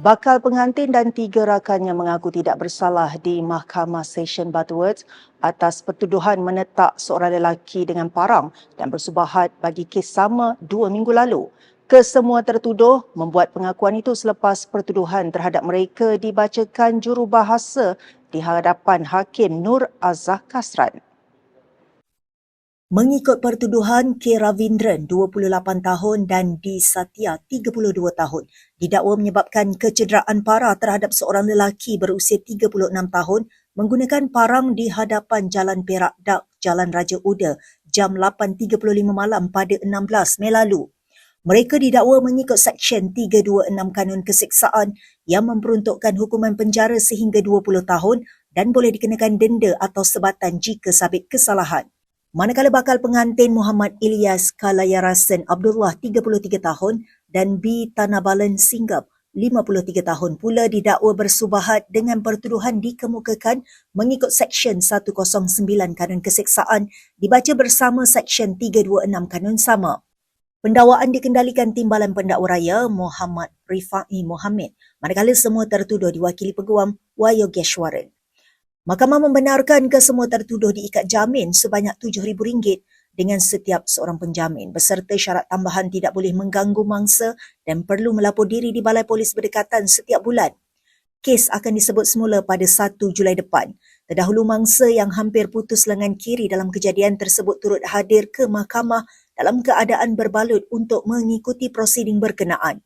Bakal pengantin dan tiga rakannya mengaku tidak bersalah di Mahkamah Session Butterworth atas pertuduhan menetak seorang lelaki dengan parang dan bersubahat bagi kes sama dua minggu lalu. Kesemua tertuduh membuat pengakuan itu selepas pertuduhan terhadap mereka dibacakan jurubahasa di hadapan Hakim Nur Azah Kasran. Mengikut pertuduhan, K. Ravindran, 28 tahun dan D. Satya, 32 tahun, didakwa menyebabkan kecederaan parah terhadap seorang lelaki berusia 36 tahun menggunakan parang di hadapan Jalan Perak Dak, Jalan Raja Uda, jam 8.35 malam pada 16 Mei lalu. Mereka didakwa mengikut Seksyen 326 Kanun Keseksaan yang memperuntukkan hukuman penjara sehingga 20 tahun dan boleh dikenakan denda atau sebatan jika sabit kesalahan. Manakala bakal pengantin Muhammad Ilyas Kalayarasen Abdullah 33 tahun dan B. Tanabalan Singgap 53 tahun pula didakwa bersubahat dengan pertuduhan dikemukakan mengikut Seksyen 109 Kanun Keseksaan dibaca bersama Seksyen 326 Kanun sama. Pendakwaan dikendalikan Timbalan Pendakwa Raya Muhammad Rifai Mohammed manakala semua tertuduh diwakili Peguam Wayogeshwaran. Mahkamah membenarkan kesemua tertuduh diikat jamin sebanyak RM7,000 dengan setiap seorang penjamin beserta syarat tambahan tidak boleh mengganggu mangsa dan perlu melapor diri di Balai Polis Berdekatan setiap bulan. Kes akan disebut semula pada 1 Julai depan. Terdahulu mangsa yang hampir putus lengan kiri dalam kejadian tersebut turut hadir ke mahkamah dalam keadaan berbalut untuk mengikuti prosiding berkenaan.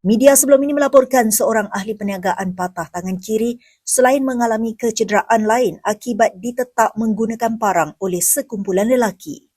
Media sebelum ini melaporkan seorang ahli perniagaan patah tangan kiri selain mengalami kecederaan lain akibat ditetak menggunakan parang oleh sekumpulan lelaki.